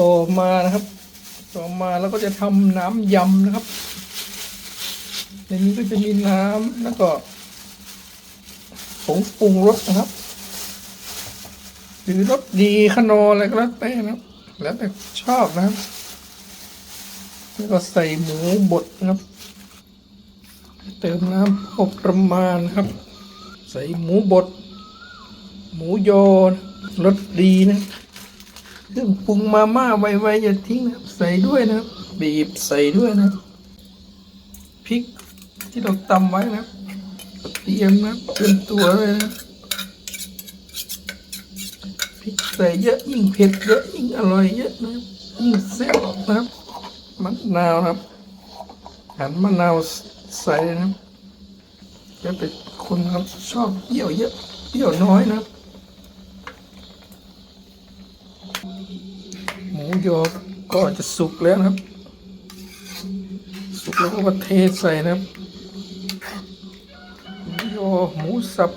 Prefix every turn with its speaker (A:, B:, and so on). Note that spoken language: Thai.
A: ต่อมานะครับ ต่อมาเราก็จะทำน้ำยำนะครับ ในนี้ก็จะมีน้ำแล้วก็ผงปรุงรสนะครับ หรือรสดีขนออะไรก็แล้วแต่นะครับ แล้วแต่ชอบนะครับแล้วก็ใส่หมูบดนะครับ เติมน้ำพอประมาณครับ ใส่หมูบด หมูยอรสดีนะ เครื่องปรุงมาม่าไวๆอย่าทิ้งนะครับ ใส่ด้วยนะครับ บีบใส่ด้วยนะพริกที่เราตำไว้นะเตรียมนะเตรียมตัวเลยนะพริกใส่เยอะยิ่งเผ็ดเยอะยิ่งอร่อยเยอะนะยิ่งแซ่บนะครับมะนาวนะครับหั่นมะนาวใส่นะครับแล้วแต่คนครับชอบเปรี้ยวเยอะเปรี้ยวน้อยนะครับ หมู ยอก็จะสุกแล้วครับ สุกแล้วก็มาเทใส่นะครับยอหมูสับ